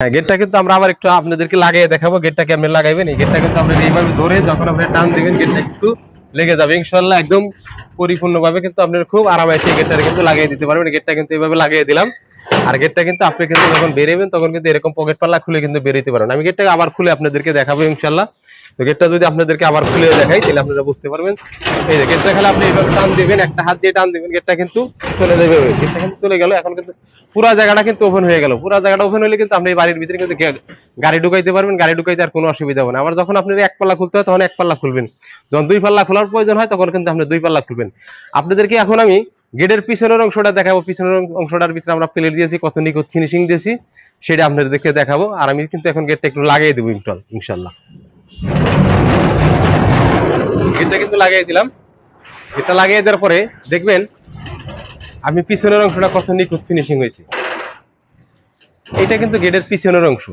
হ্যাঁ গেটটা কিন্তু আমরা আবার একটু আপনাদেরকে লাগিয়ে দেখাবো, গেটটা কেমন লাগাইবেন? এই গেটটা কিন্তু আপনারা এইভাবে ধরে যখন আপনি টান দিবেন, গেটটা একটু লেগে যাবে। ইনশাল্লাহ একদম পরিপূর্ণভাবে কিন্তু আপনার খুব আরামে সেই গেটটা কিন্তু লাগিয়ে দিতে পারবেন। গেটটা কিন্তু এইভাবে লাগিয়ে দিলাম। আর গেটটা কিন্তু আপনি কিন্তু যখন বেরোবেন, তখন কিন্তু এরকম পকেট পাল্লা খুলে কিন্তু বেরোতে পারেন। আমি গেটটাকে আবার খুলে আপনাদেরকে দেখাবো ইনশাল্লাহ তো গেটটা যদি আপনাদেরকে আবার খুলে দেখাই, তাহলে আপনারা বুঝতে পারবেন। এই যে গেটটা খেলে আপনি এইভাবে টান দিবেন, একটা হাত দিয়ে টান দিবেন গেটটা কিন্তু চলে যাবে। গেটটা কিন্তু চলে গেল, এখন কিন্তু পুরা জায়গাটা কিন্তু ওপেন হয়ে গেল। পুরা জায়গাটা ওপেন হলে কিন্তু আপনি বাড়ির ভিতরে কিন্তু গাড়ি ঢুকাইতে পারবেন, গাড়ি ঢুকাইতে আর কোনো অসুবিধা হবে না। আবার যখন আপনার এক পাল্লা খুলতে হয়, তখন এক পাল্লা খুলবেন। যখন দুই পাল্লা খোলার প্রয়োজন হয়, তখন কিন্তু আপনি দুই পাল্লা খুলবেন। আপনাদেরকে এখন আমি গেটের পিছনের অংশটা দেখাবো। পিছনের অংশটার ভিতরে আমরা প্লেট দিয়েছি, কত নিখুঁত ফিনিশিং দিয়েছি, সেটা আপনাদেরকে দেখাবো। আর আমি কিন্তু এখন গেটটা একটু লাগিয়ে দেবো ইনস্টল, ইনশাল্লাহ। গেটটা কিন্তু লাগিয়ে দিলাম। গেটটা লাগিয়ে দেওয়ার পরে দেখবেন, আমি পিছনের অংশটা কত নিখুঁত ফিনিশিং হয়েছে। এটা কিন্তু গেটের পিছনের অংশ।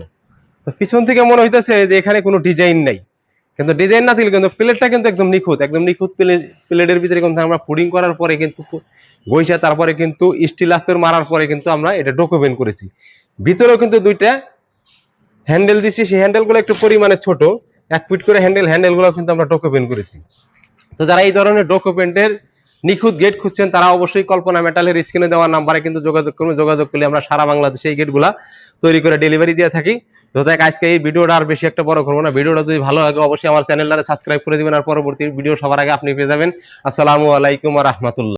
তো পিছন থেকে মনে হইতেছে যে এখানে কোনো ডিজাইন নাই। কিন্তু ডিজাইন না থাকলে কিন্তু প্লেটটা কিন্তু একদম নিখুঁত একদম নিখুঁত প্লেট প্লেটের ভিতরে কিন্তু আমরা পুডিং করার পরে কিন্তু গইসা তারপরে কিন্তু স্টিল আস্তর মারার পরে কিন্তু আমরা এটা ডকুমেন্ট করেছি। ভিতরেও কিন্তু দুইটা হ্যান্ডেল দিছি, সেই হ্যান্ডেলগুলো একটু পরিমাণে ছোট, এক ফিট করে হ্যান্ডেল হ্যান্ডেলগুলো কিন্তু আমরা ডকুমেন্ট করেছি। তো যারা এই ধরনের ডকুমেন্টের নিখুঁত গেট খুঁজছেন, তারা অবশ্যই কল্পনা মেটালের স্ক্রিনে দেওয়া নাম্বারে কিন্তু যোগাযোগ করুন, যোগাযোগ করলে আমরা সারা বাংলাদেশে এই গেটগুলা তৈরি করে ডেলিভারি দিয়ে থাকি। তো দেখ, আজকে এই ভিডিওটা আর বেশি একটা বড় করব না। ভিডিওটা যদি ভালো লাগে, অবশ্যই আমার চ্যানেলটা সাবস্ক্রাইব করে দেবেন আর পরবর্তী ভিডিও সবার আগে আপনি পেয়ে যাবেন। আসসালামু আলাইকুম রহমতুল্লাহ।